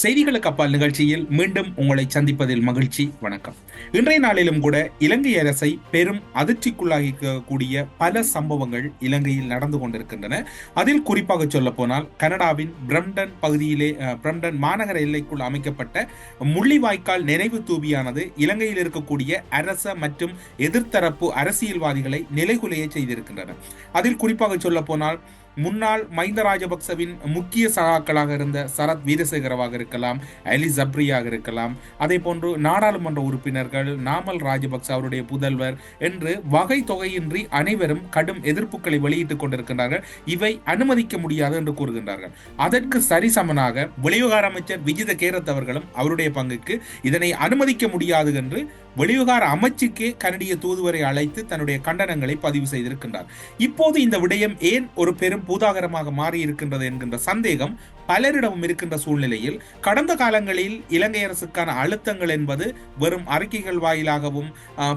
செய்திகளுக்கு அப்பால் நிகழ்ச்சியில் மீண்டும் உங்களை சந்திப்பதில் மகிழ்ச்சி. வணக்கம். இன்றைய நாளிலும் கூட இலங்கை அரசை பெரும் அதிர்ச்சிக்குள்ளாகிக்கூடிய பல சம்பவங்கள் இலங்கையில் நடந்து கொண்டிருக்கின்றன. அதில் குறிப்பாக சொல்ல போனால் கனடாவின் பிரம்டன் பகுதியிலே பிரம்டன் மாநகர எல்லைக்குள் அமைக்கப்பட்ட முள்ளிவாய்க்கால் நினைவு தூபியானது இலங்கையில் இருக்கக்கூடிய அரச மற்றும் எதிர்த்தரப்பு அரசியல்வாதிகளை நிலைகுலைய செய்திருக்கின்றன. அதில் குறிப்பாக சொல்ல போனால் முன்னாள் மைந்த ராஜபக்சவின் முக்கிய சகாக்களாக இருந்த சரத் வீரசேகரவாக இருக்கலாம் அலி ஜப்ரியாக இருக்கலாம். அதே போன்று நாடாளுமன்ற உறுப்பினர்கள் நாமல் ராஜபக்ச அவருடைய புதல்வர் என்று வகை தொகையின்றி அனைவரும் கடும் எதிர்ப்புகளை வெளியிட்டுக் கொண்டிருக்கின்றார்கள். இவை அனுமதிக்க முடியாது என்று கூறுகின்றார்கள். அதற்கு சரிசமனாக வெளிவிவகார அமைச்சர் விஜித கேரத் அவர்களும் அவருடைய பங்குக்கு இதனை அனுமதிக்க முடியாது என்று வெளிவிவகார அமைச்சுக்கே கனடிய தூதுவரை அழைத்து தன்னுடைய கண்டனங்களை பதிவு செய்திருக்கின்றார். இப்போது இந்த விடயம் ஏன் ஒரு பெரும் பூதாகரமாக மாறி இருக்கின்றது என்கின்ற சந்தேகம் பலரிடமும் இருக்கின்ற சூழ்நிலையில் கடந்த காலங்களில் இலங்கை அரசுக்கான அழுத்தங்கள் என்பது வெறும் அறிக்கைகள் வாயிலாகவும்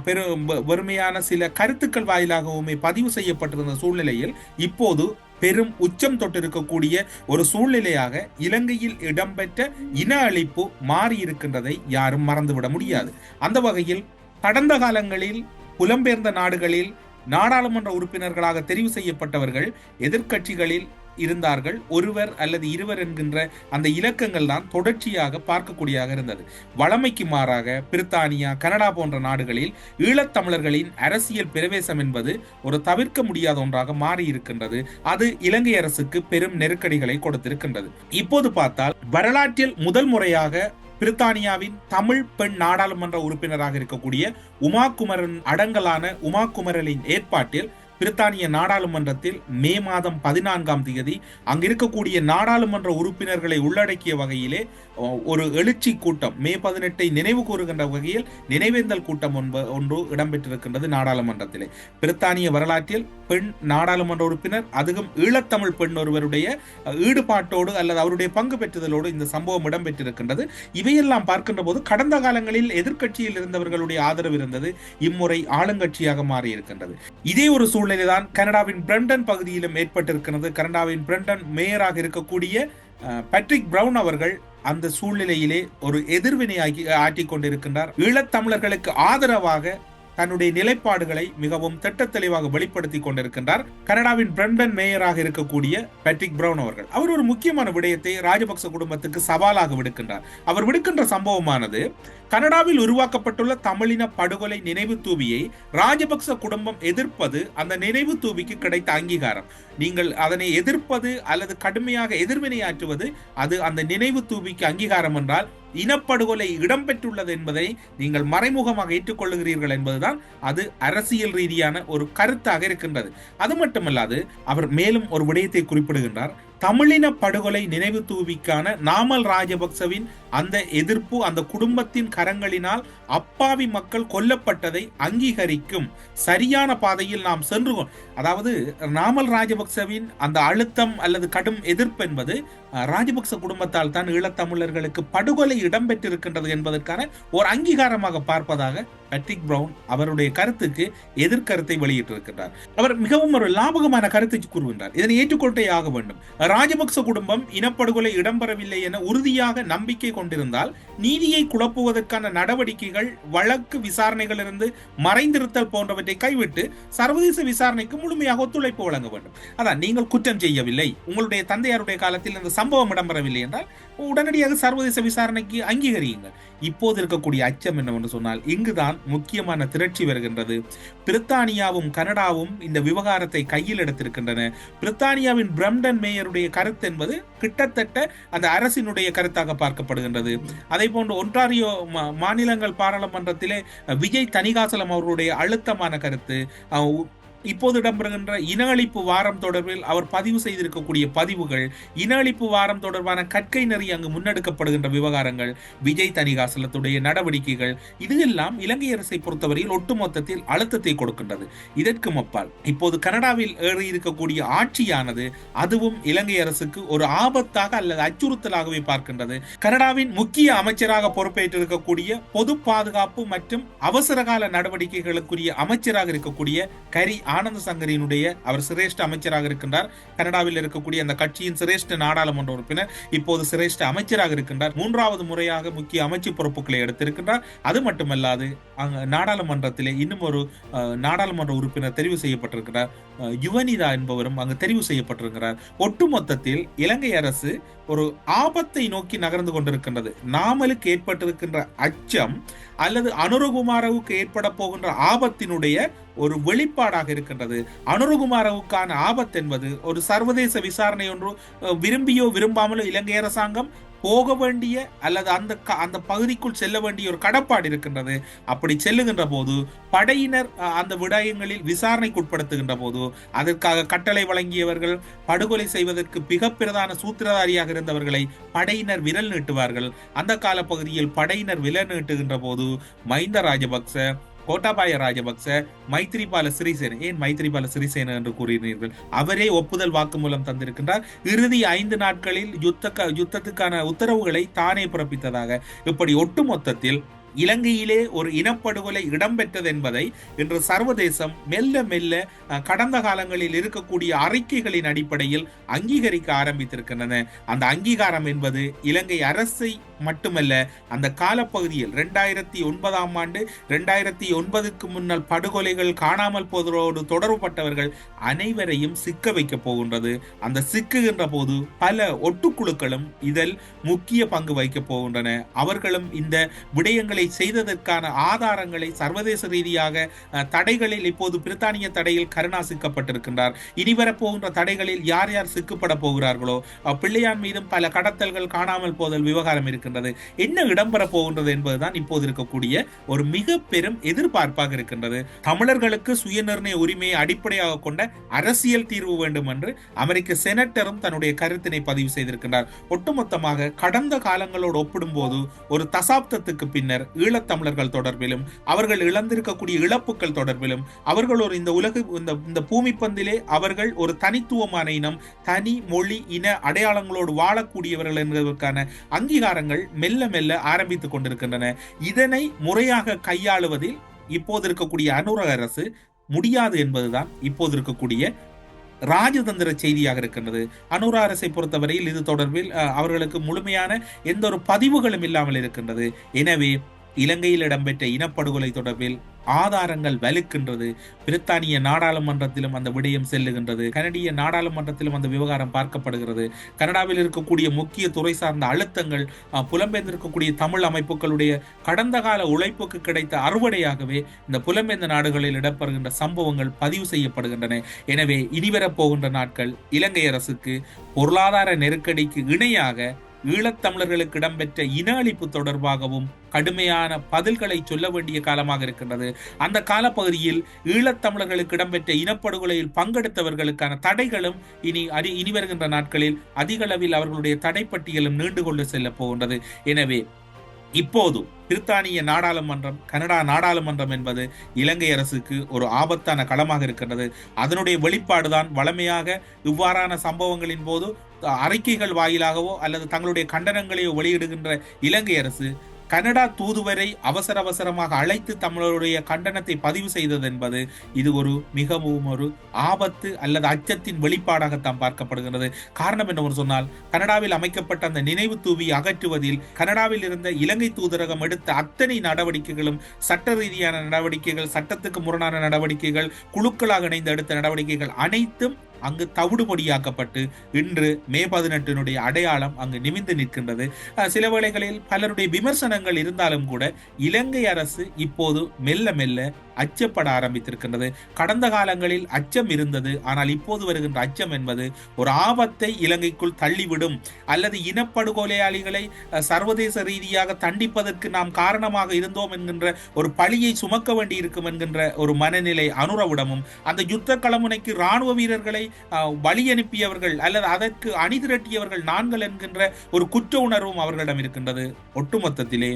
பெரும் வறுமையான வெறுமையான சில கருத்துக்கள் வாயிலாகவுமே பதிவு செய்யப்பட்டிருந்த சூழ்நிலையில் இப்போது பெரும் உச்சம் தொட்டிருக்கக்கூடிய ஒரு சூழ்நிலையாக இலங்கையில் இடம்பெற்ற இன அழிப்பு மாறி இருக்கின்றதை யாரும் மறந்துவிட முடியாது. அந்த வகையில் கடந்த காலங்களில் புலம்பெயர்ந்த நாடுகளில் நாடாளுமன்ற உறுப்பினர்களாக தெரிவு செய்யப்பட்டவர்கள் எதிர்க்கட்சிகளில் இருந்தார்கள். ஒருவர் அல்லது இருவர் என்கின்ற அந்த இலக்கங்கள் தான் தொடர்ச்சியாக பார்க்கக்கூடியதாக இருந்தது. வளமைக்கு மாறாக பிரித்தானியா கனடா போன்ற நாடுகளில் ஈழத்தமிழர்களின் அரசியல் பிரவேசம் என்பது ஒரு தவிர்க்க முடியாத ஒன்றாக மாறி இருக்கின்றது அது இலங்கை அரசுக்கு பெரும் நெருக்கடிகளை கொடுத்திருக்கின்றது. இப்போது பார்த்தால் வரலாற்றில் முதல் முறையாக பிரித்தானியாவின் தமிழ் பெண் நாடாளுமன்ற உறுப்பினராக இருக்கக்கூடிய உமா குமரன் அடங்கலான உமா குமரலின் ஏற்பாட்டில் பிரித்தானிய நாடாளுமன்றத்தில் மே மாதம் பதினான்காம் தேதி அங்கு இருக்கக்கூடிய நாடாளுமன்ற உறுப்பினர்களை உள்ளடக்கிய வகையிலே ஒரு எழுச்சி கூட்டம் மே பதினெட்டை நினைவு கூறுகின்ற வகையில் நினைவேந்தல் கூட்டம் ஒன்ப- ஒன்று இடம்பெற்றிருக்கின்றது நாடாளுமன்றத்திலே. பிரித்தானிய வரலாற்றில் பெண் நாடாளுமன்ற உறுப்பினர் அதுவும் ஈழத்தமிழ் பெண் ஒருவருடைய ஈடுபாட்டோடு அல்லது அவருடைய பங்கு பெற்றுதலோடு இந்த சம்பவம் இடம்பெற்றிருக்கின்றது. இவையெல்லாம் பார்க்கின்ற போது கடந்த காலங்களில் எதிர்க்கட்சியில் இருந்தவர்களுடைய ஆதரவு இருந்தது. இம்முறை ஆளுங்கட்சியாக மாறி இருக்கின்றது இதே ஒரு சூழ்நிலை சூழ்நிலைதான் கனடாவின் பிரண்டன் பகுதியிலும் ஏற்பட்டிருக்கிறது. கனடாவின் பிரண்டன் மேயராக இருக்கக்கூடிய பேட்ரிக் பிரவுன் அவர்கள் அந்த சூழ்நிலையிலே ஒரு எதிர்வினை ஆக்கி ஆட்டிக் கொண்டிருக்கின்றார் ஈழத்தமிழர்களுக்கு ஆதரவாக தன்னுடைய நிலைப்பாடுகளை மிகவும் திட்டத் தெளிவாக வெளிப்படுத்தி கொண்டிருக்கின்றார். கனடாவின் பிரண்டன் மேயராக இருக்கக்கூடிய பேட்ரிக் பிரவுன் அவர்கள். அவர் ஒரு முக்கியமான விடயத்தை ராஜபக்ச குடும்பத்துக்கு சவாலாக விடுக்கின்றார். அவர் விடுக்கின்ற சம்பவமானது கனடாவில் உருவாக்கப்பட்டுள்ள தமிழின படுகொலை நினைவு தூவியை ராஜபக்ச குடும்பம் எதிர்ப்பது அந்த நினைவு தூவிக்கு கிடைத்த அங்கீகாரம். நீங்கள் அதனை எதிர்ப்பது அல்லது கடுமையாக எதிர்வினையாற்றுவது அது அந்த நினைவு தூவிக்கு அங்கீகாரம் என்றால் இனப்படுகொலை இடம்பெற்றுள்ளது என்பதை நீங்கள் மறைமுகமாக ஏற்றுக்கொள்ளுகிறீர்கள் என்பதுதான் அது அரசியல் ரீதியான ஒரு கருத்தாக இருக்கின்றது. அது மட்டுமல்லாது அவர் மேலும் ஒரு விடயத்தை குறிப்பிடுகின்றார். தமிழின படுகொலை நினைவு தூவிக்கான நாமல் ராஜபக்சவின் அந்த எதிர்ப்பு அந்த குடும்பத்தின் கரங்களினால் அப்பாவி மக்கள் கொல்லப்பட்டதை அங்கீகரிக்கும் சரியான பாதையில் நாம் சென்று அதாவது நாமல் ராஜபக்சவின் அந்த அழுத்தம் அல்லது கடும் எதிர்ப்பு என்பது ராஜபக்ச குடும்பத்தால் தான் ஈழத்தமிழர்களுக்கு படுகொலை இடம்பெற்றிருக்கின்றது என்பதற்கான ஒரு அங்கீகாரமாக பார்ப்பதாக பட்ரிக் பிரவுன் அவருடைய கருத்துக்கு எதிர்கருத்தை வெளியிட்டிருக்கின்றார். அவர் மிகவும் ஒரு லாபகமான கருத்தை கூறுகின்றார். இதனை ஏற்றுக்கொண்டே ஆக வேண்டும். ராஜபக்ச குடும்பம் இனப்படுகொலை இடம்பெறவில்லை என உறுதியாக நம்பிக்கை கொண்டிருந்தால் நீதியை குழப்புவதற்கான நடவடிக்கைகள் வழக்கு விசாரணைகளிலிருந்து மறைந்திருத்தல் போன்றவற்றை கைவிட்டு சர்வதேச விசாரணைக்கு முழுமையாக ஒத்துழைப்பு வழங்க வேண்டும். அதான் நீங்கள் குற்றம் செய்யவில்லை. உங்களுடைய தந்தையாருடைய காலத்தில் இந்த சம்பவம் இடம்பெறவில்லை என்றால் உடனடியாக சர்வதேச விசாரணைக்கு அங்கீகரியுங்கள். இப்போது இருக்கக்கூடிய அச்சம் என்னவென்று சொன்னால் இங்குதான் முக்கியமான திரட்சி வருகின்றது. பிரித்தானியாவும் கனடாவும் இந்த விவகாரத்தை கையில் எடுத்திருக்கின்றன. பிரித்தானியாவின் பிரம்டன் மேயருடைய கருத்து என்பது கிட்டத்தட்ட அந்த அரசினுடைய கருத்தாக பார்க்கப்படுகின்றது. அதே போன்று ஒன்றாரியோ மா- மாநிலங்கள் பாராளுமன்றத்திலே விஜய் தணிகாசலம் அவர்களுடைய அழுத்தமான கருத்து இப்போது இடம்பெறுகின்ற இன அழிப்பு வாரம் தொடர்பில் அவர் பதிவு செய்திருக்கக்கூடிய பதிவுகள் இன அழிப்பு வாரம் தொடர்பான கற்கை நெறி அங்கு முன்னெடுக்கப்படுகின்ற விவகாரங்கள் விஜய் தணிகாசலத்துடைய நடவடிக்கைகள் இது எல்லாம் இலங்கை அரசை பொறுத்தவரையில் ஒட்டுமொத்தத்தில் அழுத்தத்தை கொடுக்கின்றது. இதற்கு அப்பால் இப்போது கனடாவில் ஏறி இருக்கக்கூடிய ஆட்சியானது அதுவும் இலங்கை அரசுக்கு ஒரு ஆபத்தாக அல்லது அச்சுறுத்தலாகவே பார்க்கின்றது. கனடாவின் முக்கிய அமைச்சராக பொறுப்பேற்றிருக்கக்கூடிய பொது பாதுகாப்பு மற்றும் அவசரகால நடவடிக்கைகளுக்குரிய அமைச்சராக இருக்கக்கூடிய கரி ஆனந்த சங்கரியினுடைய அவர் சிரேஷ்ட அமைச்சராக இருக்கின்றார். கனடாவில் இருக்கக்கூடிய அந்த கட்சியின் சிரேஷ்ட நாடாளுமன்ற உறுப்பினர் இப்போது சிரேஷ்ட அமைச்சராக இருக்கின்றார். மூன்றாவது முறையாக முக்கிய அமைச்சு பொறுப்புகளை எடுத்திருக்கின்றார். அது மட்டுமல்லாது நாடாளுமன்றத்திலே இன்னும் ஒரு நாடாளுமன்ற உறுப்பினர் தெரிவு செய்யப்பட்டிருக்கிறார். யுவனிதா என்பவரும் அங்கு தெரிவு செய்யப்பட்டிருக்கிறார். ஒட்டுமொத்தத்தில் இலங்கை அரசு ஒரு ஆபத்தை நோக்கி நகர்ந்து கொண்டிருக்கின்றது. நாமலுக்கு ஏற்பட்டிருக்கின்ற அச்சம் அல்லது அனுரகுமாரவுக்கு ஏற்பட போகின்ற ஆபத்தினுடைய ஒரு வெளிப்பாடாக இருக்கின்றது. அனுருகுமாரவுக்கான ஆபத்து என்பது ஒரு சர்வதேச விசாரணை ஒன்று விரும்பியோ விரும்பாமலோ இலங்கை அரசாங்கம் போக வேண்டிய அல்லது அந்த க- அந்த பகுதிக்குள் செல்ல வேண்டிய ஒரு கடப்பாடு இருக்கின்றது. அப்படி செல்லுகின்ற போது படையினர் அந்த விடயங்களில் விசாரணைக்கு உட்படுத்துகின்ற போது அதற்காக கட்டளை வழங்கியவர்கள் படுகொலை செய்வதற்கு மிக பிரதான சூத்திரதாரியாக இருந்தவர்களை படையினர் விரல் நீட்டுவார்கள். அந்த கால பகுதியில் படையினர் விரல் நீட்டுகின்ற போது மஹிந்த ராஜபக்ச கோட்டாபாய ராஜபக்ச மைத்ரிபால சிறிசேன ஏன் மைத்ரிபால சிறிசேன என்று கூறினீர்கள்? அவரே ஒப்புதல் வாக்குமூலம் தந்திருக்கின்றார். இறுதி ஐந்து நாட்களில் யுத்த யுத்தத்துக்கான உத்தரவுகளை தானே பிறப்பித்ததாக. இப்படி ஒட்டுமொத்தத்தில் இலங்கையிலே ஒரு இனப்படுகொலை இடம்பெற்றது என்பதை இன்று சர்வதேசம் மெல்ல மெல்ல கடந்த காலங்களில் இருக்கக்கூடிய அறிக்கைகளின் அடிப்படையில் அங்கீகரிக்க ஆரம்பித்திருக்கின்றன. அந்த அங்கீகாரம் என்பது இலங்கை அரசை மட்டுமல்ல அந்த காலப்பகுதியில் ரெண்டாயிரத்தி ஒன்பதாம் ஆண்டு ரெண்டாயிரத்தி ஒன்பதுக்கு முன்னால் படுகொலைகள் காணாமல் போவதோடு தொடர்புபட்டவர்கள் அனைவரையும் சிக்க வைக்க போகின்றது. அந்த சிக்குகின்ற போது பல ஒட்டுக்குழுக்களும் இதில் முக்கிய பங்கு வைக்க போகின்றன. அவர்களும் இந்த விடயங்களை செய்ததற்கான ஆதாரங்களை சர்வதேச ரீதியாக தடைகளில் இப்போது பிரித்தானிய தடையில் கருணா சிக்கப்பட்டிருக்கின்றார் இனி வரப்போகின்ற தடைகளில் யார் யார் சிக்கப்பட போகிறார்களோ பிள்ளையார் பிள்ளையான் மீதும் பல கடத்தல்கள் காணாமல் போதல் விவகாரம் இருக்கின்றது. என்ன இடம்பெற போகின்றது என்பதுதான் இப்போது இருக்கக்கூடிய ஒரு மிக பெரும் எதிர்பார்ப்பாக இருக்கின்றது. தமிழர்களுக்கு சுயநிர்ணய உரிமையை அடிப்படையாக கொண்ட அரசியல் தீர்வு வேண்டும் என்று அமெரிக்க செனட்டரும் தன்னுடைய கருத்தினை பதிவு செய்திருக்கின்றார். ஒட்டுமொத்தமாக கடந்த காலங்களோடு ஒப்பிடும்போது ஒரு தசாப்தத்துக்கு பின்னர் ஈழத்தமிழர்கள் தொடர்பிலும் அவர்கள் இழந்திருக்கக்கூடிய இழப்புகள் தொடர்பிலும் அவர்கள் ஒரு இந்த உலக இந்த இந்த பூமி பந்திலே அவர்கள் ஒரு தனித்துவமான இனம் தனி மொழி இன அடையாளங்களோடு வாழக்கூடியவர்கள் என்பதற்கான அங்கீகாரங்கள் மெல்ல மெல்ல ஆரம்பித்துக் கொண்டிருக்கின்றன. இதனை முறையாக கையாளுவதில் இப்போது இருக்கக்கூடிய அனுரக அரசு முடியாது என்பதுதான் இப்போது இருக்கக்கூடிய ராஜதந்திர செய்தியாக இருக்கின்றது. அனுரா அரசை பொறுத்தவரையில் இது தொடர்பில் அவர்களுக்கு முழுமையான எந்த ஒரு பதிவுகளும் இல்லாமல் இருக்கின்றது. எனவே இலங்கையில் இடம்பெற்ற இனப்படுகொலை தொடர்பில் ஆதாரங்கள் வலுக்கின்றது. பிரித்தானிய நாடாளுமன்றத்திலும் அந்த விடயம் செல்லுகின்றது. கனடிய நாடாளுமன்றத்திலும் அந்த விவகாரம் பார்க்கப்படுகிறது. கனடாவில் இருக்கக்கூடிய முக்கிய துறை சார்ந்த அழுத்தங்கள் புலம்பெயர்ந்திருக்கக்கூடிய தமிழ் அமைப்புகளுடைய கடந்த கால உழைப்புக்கு கிடைத்த அறுவடையாகவே இந்த புலம்பெயர்ந்த நாடுகளில் இடம்பெறுகின்ற சம்பவங்கள் பதிவு செய்யப்படுகின்றன. எனவே இனிவரப் போகின்ற நாட்கள் இலங்கை அரசுக்கு பொருளாதார நெருக்கடிக்கு இணையாக ஈழத்தமிழர்களுக்கு இடம்பெற்ற இன அழிப்பு தொடர்பாகவும் கடுமையான பதில்களை சொல்ல வேண்டிய காலமாக இருக்கின்றது. அந்த காலப்பகுதியில் ஈழத்தமிழர்களுக்கு இடம்பெற்ற இனப்படுகொலையில் பங்கெடுத்தவர்களுக்கான தடைகளும் இனி அறி இனி வருகின்ற நாட்களில் அதிக அளவில் அவர்களுடைய தடைப்பட்டியலும் நீண்டு கொண்டு செல்ல போகின்றது. எனவே இப்போது பிரித்தானிய நாடாளுமன்றம் கனடா நாடாளுமன்றம் என்பது இலங்கை அரசுக்கு ஒரு ஆபத்தான களமாக இருக்கின்றது. அதனுடைய வெளிப்பாடுதான் வளமையாக இவ்வாறான சம்பவங்களின் போது அறிக்கைகள் வாயிலாகவோ அல்லது தங்களுடைய கண்டனங்களையோ வெளியிடுகின்ற இலங்கை அரசு கனடா தூதுவரை அவசர அவசரமாக அழைத்து தமிழருடைய கண்டனத்தை பதிவு செய்தது என்பது இது ஒரு மிகவும் ஒரு ஆபத்து அல்லது அச்சத்தின் வெளிப்பாடாகத்தான் பார்க்கப்படுகிறது. காரணம் என்னவென்று சொன்னால் கனடாவில் அமைக்கப்பட்ட அந்த நினைவு தூவி அகற்றுவதில் கனடாவில் இருந்த இலங்கை தூதரகம் எடுத்த அத்தனை நடவடிக்கைகளும் சட்ட ரீதியான நடவடிக்கைகள் சட்டத்துக்கு முரணான நடவடிக்கைகள் குழுக்களாக இணைந்து எடுத்த நடவடிக்கைகள் அனைத்தும் அங்கு தவிடுபொடியாக்கப்பட்டு இன்று மே பதினெட்டினுடைய அடையாளம் அங்கு நிமிந்து நிற்கின்றது. சில வேளைகளில் பலருடைய விமர்சனங்கள் இருந்தாலும் கூட இலங்கை அரசு இப்போது மெல்ல மெல்ல அச்சப்பட ஆரம்பித்திருக்கின்றது. கடந்த காலங்களில் அச்சம் இருந்தது. ஆனால் இப்போது வருகின்ற அச்சம் என்பது ஒரு ஆபத்தை இலங்கைக்குள் தள்ளிவிடும். அல்லது இனப்படுகொலையாளிகளை சர்வதேச ரீதியாக தண்டிப்பதற்கு நாம் காரணமாக இருந்தோம் என்கின்ற ஒரு பழியை சுமக்க வேண்டி இருக்கும் என்கின்ற ஒரு மனநிலை அனுரவிடமும் அந்த யுத்த களமுனைக்கு ராணுவ வீரர்களை வழி அனுப்பியவர்கள் அல்லது அதற்கு அணி திரட்டியவர்கள் நான்கள் என்கின்ற ஒரு குற்ற உணர்வும் அவர்களிடம் இருக்கின்றது. ஒட்டுமொத்தத்திலே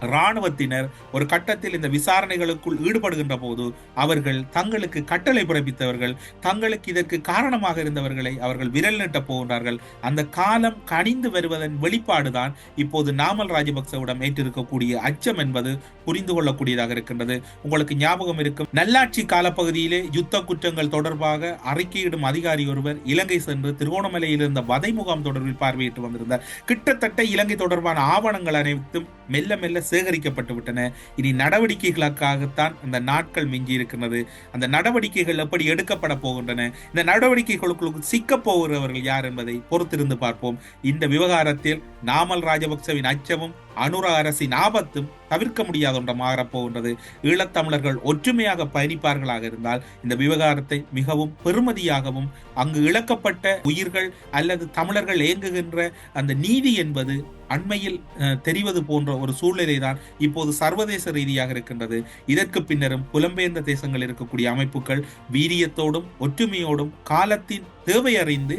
இராணுவத்தினர் ஒரு கட்டத்தில் இந்த விசாரணைகளுக்குள் ஈடுபடுகின்ற போது அவர்கள் தங்களுக்கு கட்டளை பிறப்பித்தவர்கள் தங்களுக்கு இதற்கு காரணமாக இருந்தவர்களை அவர்கள் விரல் நீட்ட போகின்றார்கள். அந்த காலம் கனிந்து வருவதன் வெளிப்பாடுதான் இப்போது நாமல் ராஜபக்சவிடம் ஏற்றிருக்கக்கூடிய அச்சம் என்பது புரிந்து கொள்ளக்கூடியதாக இருக்கின்றது. உங்களுக்கு ஞாபகம் இருக்கும் நல்லாட்சி காலப்பகுதியிலே யுத்த குற்றங்கள் தொடர்பாக அறிக்கையிடும் அதிகாரி ஒருவர் இலங்கை சென்று திருகோணமலையில் இருந்த வதை முகாம் தொடர்பில் பார்வையிட்டு வந்திருந்தார். கிட்டத்தட்ட இலங்கை தொடர்பான ஆவணங்கள் அனைத்தும் மெல்ல மெல்ல சேகரிக்கப்பட்டு விட்டன இனி நடவடிக்கைகளுக்காகத்தான் அந்த நாட்கள் மிஞ்சி இருக்கிறது அந்த நடவடிக்கைகள் எப்படி எடுக்கப்பட போகின்றன? இந்த நடவடிக்கைகளுக்குள் சிக்க போகிறவர்கள் யார் என்பதை பொறுத்திருந்து பார்ப்போம். இந்த விவகாரத்தில் நாமல் ராஜபக்சவின் அச்சமும் அனுர அரசின் ஆபத்தும் தவிர்க்க முடியாத ஒன்றை மாறப்போகின்றது. ஈழத்தமிழர்கள் ஒற்றுமையாக பயணிப்பார்களாக இருந்தால் இந்த விவகாரத்தை மிகவும் பெருமதியாகவும் அங்கு இழக்கப்பட்ட உயிர்கள் அல்லது தமிழர்கள் இயங்குகின்ற அந்த நீதி என்பது அண்மையில் தெரிவது போன்ற ஒரு சூழ்நிலை தான் இப்போது சர்வதேச ரீதியாக இருக்கின்றது. இதற்கு பின்னரும் புலம்பெயர்ந்த தேசங்கள் இருக்கக்கூடிய அமைப்புகள் வீரியத்தோடும் ஒற்றுமையோடும் காலத்தின் தேவை அறிந்து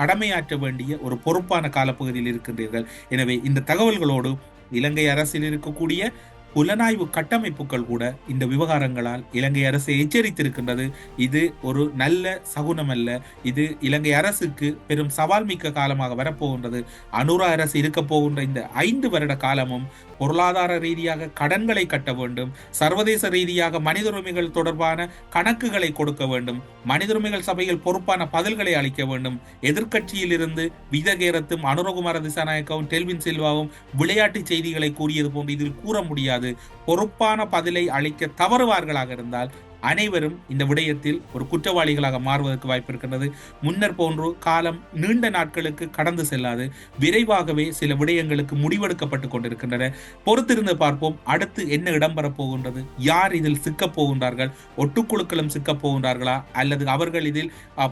கடமையாற்ற வேண்டிய ஒரு பொறுப்பான காலப்பகுதியில் இருக்கின்றீர்கள். எனவே இந்த தகவல்களோடு இலங்கை அரசில் இருக்கக்கூடிய புலனாய்வு கட்டமைப்புகள் கூட இந்த விவகாரங்களால் இலங்கை அரசை எச்சரித்திருக்கின்றது. இது ஒரு நல்ல சகுனம் அல்ல இது இலங்கை அரசுக்கு பெரும் சவால் மிக்க காலமாக வரப்போகின்றது. அனுரா அரசு இருக்க போகின்ற இந்த ஐந்து வருட காலமும் பொருளாதார ரீதியாக கடன்களை கட்ட வேண்டும் சர்வதேச ரீதியாக மனித உரிமைகள் தொடர்பான கணக்குகளை கொடுக்க வேண்டும் மனித உரிமைகள் சபையில் பொறுப்பான பதில்களை அளிக்க வேண்டும். எதிர்க்கட்சியில் இருந்து விதகேரத்தும் அனுரகுமார திசாநாயக்கவும் டெல்வின் சில்வாவும் விளையாட்டு செய்திகளை கூறியது போன்று இதில் கூற முடியாது. பொறுப்பான பதிலை அளிக்க தவறுவார்களாக இருந்தால் அனைவரும் இந்த விடயத்தில் ஒரு குற்றவாளிகளாக மாறுவதற்கு வாய்ப்பு இருக்கின்றது முன்னர் போன்று காலம் நீண்ட நாட்களுக்கு கடந்து செல்லாது. விரைவாகவே சில விடயங்களுக்கு முடிவெடுக்கப்பட்டு கொண்டிருக்கின்றன. பொறுத்திருந்து பார்ப்போம் அடுத்து என்ன இடம்பெறப் போகின்றது? யார் இதில் சிக்கப் போகின்றார்கள்? ஒட்டுக்குழுக்களும் சிக்கப் போகின்றார்களா? அல்லது அவர்கள் இதில் அஹ்,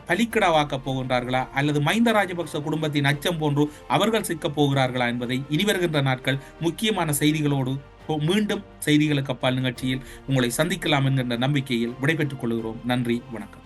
போகின்றார்களா? அல்லது மைந்த ராஜபக்ச குடும்பத்தின் அச்சம் போன்று அவர்கள் சிக்கப் போகிறார்களா என்பதை இனி வருகின்ற நாட்கள் முக்கியமான செய்திகளோடு மீண்டும் செய்திகளுக்கு அப்பால் நிகழ்ச்சியில் உங்களை சந்திக்கலாம் என்கின்ற நம்பிக்கையில் விடைபெற்றுக் கொள்கிறோம். நன்றி வணக்கம்.